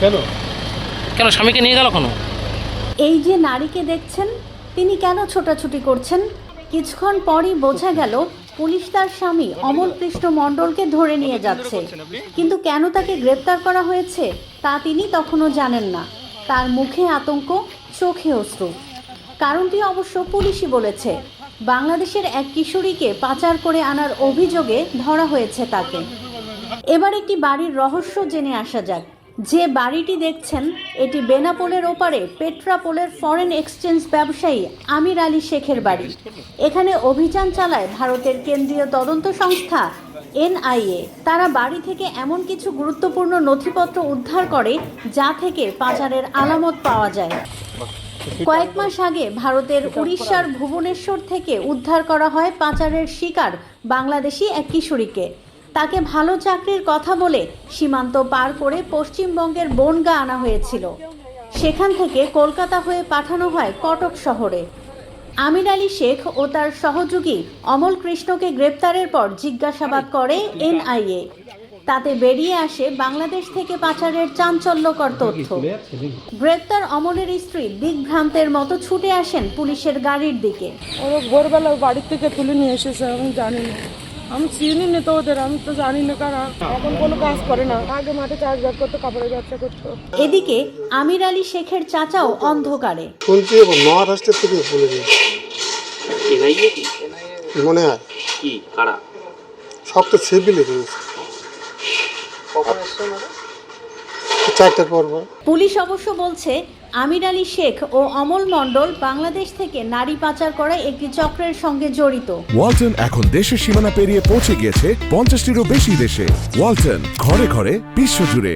কেন? কেন স্বামীকে নিয়ে গেল কেন? এই যে নারীকে দেখছেন তিনি কেন ছোটাছুটি করছেন? কিছুক্ষণ পরই বোঝা গেল পুলিশ তার স্বামী অমল কৃষ্ণ মণ্ডলকে ধরে নিয়ে যাচ্ছে। কিন্তু কেন তাকে গ্রেপ্তার করা হয়েছে তা তিনি তখনও জানেন না। তার মুখে আতঙ্ক চোখে অশ্রু। কারণটি অবশ্য পুলিশই বলেছে। বাংলাদেশের এক কিশোরীকে পাচার করে আনার অভিযোগে ধরা হয়েছে তাকে। এবার একটি বাড়ির রহস্য জেনে আসা যাক। যে বাড়িটি দেখছেন, এটি বেনাপোলের ওপারে পেট্রাপোলের ফরেন এক্সচেঞ্জ ব্যবসায়ী আমির আলী শেখের বাড়ি। এখানে অভিযান চালায় ভারতের কেন্দ্রীয় তদন্ত সংস্থা এনআইএ। তারা বাড়ি থেকে এমন কিছু গুরুত্বপূর্ণ নথিপত্র উদ্ধার করে, যা থেকে পাচারের আলামত পাওয়া যায়। কয়েক মাস আগে ভারতের উড়িষ্যার ভুবনেশ্বর থেকে উদ্ধার করা হয় পাচারের শিকার বাংলাদেশি এক কিশোরীকে। তাকে ভালো চাকরির কথা বলে সীমান্ত পার করে পশ্চিমবঙ্গের বনগা আনা হয়েছিল। সেখান থেকে কলকাতা হয়ে পাঠানো হয় কটক শহরে। আমির আলী শেখ ও তার সহযোগী অমল কৃষ্ণকে গ্রেপ্তারের পর জিজ্ঞাসাবাদ করে এনআইএ। তাতে বেরিয়ে আসে বাংলাদেশ থেকে পাচারের চাঞ্চল্যকর তথ্য। গ্রেপ্তার অমলের স্ত্রী দিগ্ভ্রান্তের মতো ছুটে আসেন পুলিশের গাড়ির দিকে। ভোরবেলা বাড়ির থেকে তুলে নিয়ে এসেছে, আমি জানি না। আমি চিনি না তো ওদের আমি তো জানি না কারা। এখন কোনো কাজ করে না। আগে মাঠে চাষবাস করতো কাপড়ের ব্যবসা করতো। এদিকে আমির আলী শেখের চাচাও অন্ধকারে। শুনছি এবার মহারাষ্ট্রের থেকে বলে দিয়েছে। মনে হয়। কি? কারা? সব তো সিভিলে রয়েছে। চারটার পর। পুলিশ অবশ্য বলছে আমির আলী শেখ ও অমল মণ্ডল বাংলাদেশ থেকে নারী পাচার করা একটি চক্রের সঙ্গে জড়িত। ওয়ালটন এখন দেশের সীমানা পেরিয়ে পৌঁছে গিয়েছে পঞ্চাশটিরও বেশি দেশে। ওয়ালটন ঘরে ঘরে বিশ্বজুড়ে।